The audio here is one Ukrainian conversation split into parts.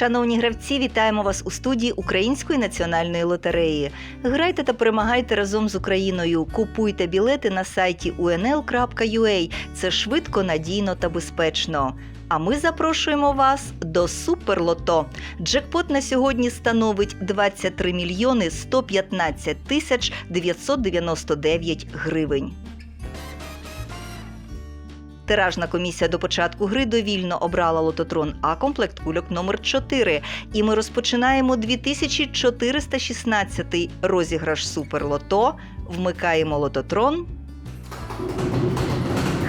Шановні гравці, вітаємо вас у студії Української національної лотереї. Грайте та перемагайте разом з Україною. Купуйте білети на сайті unl.ua. Це швидко, надійно та безпечно. А ми запрошуємо вас до Суперлото. Джекпот на сьогодні становить 23 мільйони 115 тисяч 999 гривень. Тиражна комісія до початку гри довільно обрала лототрон А комплект кульок номер 4 І ми розпочинаємо 2416 розіграш Суперлото. Вмикаємо лототрон.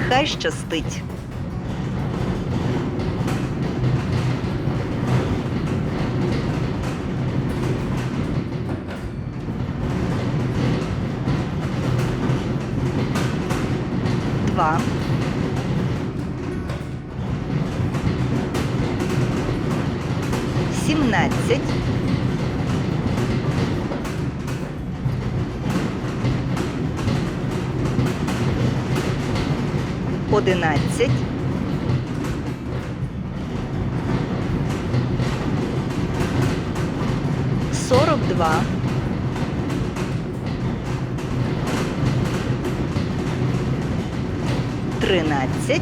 Хай щастить! Два. Сімнадцять. Одинадцять. Сорок два. Тринадцять.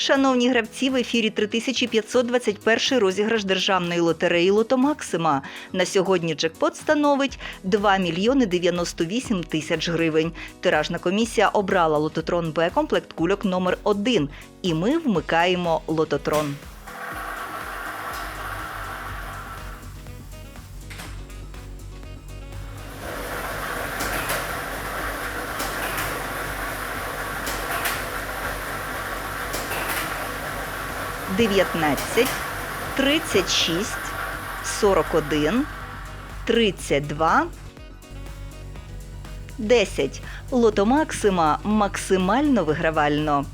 Шановні гравці, в ефірі 3521 розіграш державної лотереї Лотомаксима. На сьогодні джекпот становить 2 мільйони 98 тисяч гривень. Тиражна комісія обрала лототрон Б комплект кульок номер 1 І ми вмикаємо лототрон. Дев'ятнадцять, тридцять шість, сорок один, тридцять два, десять. Лото Максима максимально вигравально.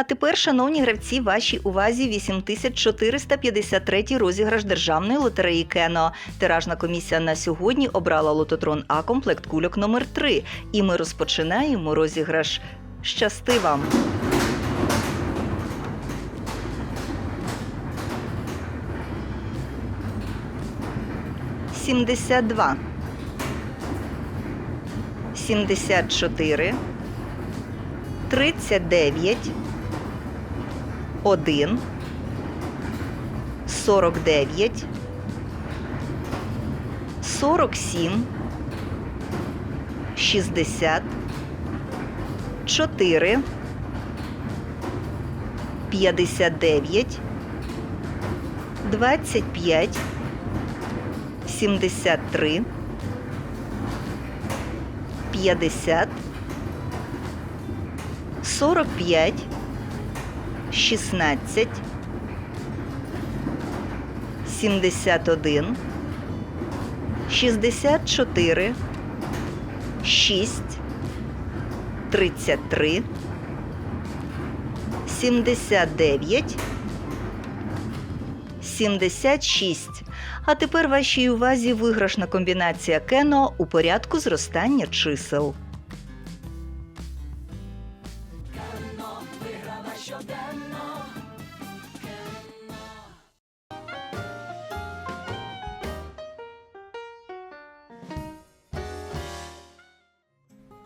А тепер, шановні гравці, вашій увазі 8453 розіграш державної лотереї Кено. Тиражна комісія на сьогодні обрала лототрон А комплект кульок номер 3 І ми розпочинаємо розіграш. Щасти вам! Сімдесят два. Сімдесят чотири. Тридцять дев'ять. 1, 49, 47, 60, 4, 59, 25, 73, 50, 45, 16, 71, 64, 6, 33, 79, 76. А тепер вашій увазі виграшна комбінація кено у порядку зростання чисел.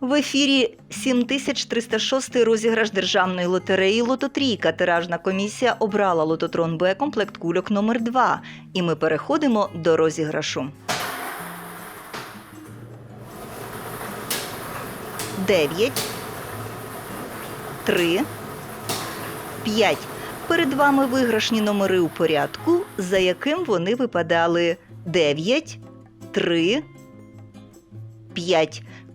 В ефірі 7306 розіграш державної лотереї Лототрійка. Тиражна комісія обрала лототрон Б комплект кульок номер 2 І ми переходимо до розіграшу. 9, 3, 5. Перед вами виграшні номери у порядку, за яким вони випадали 9, 3, 5.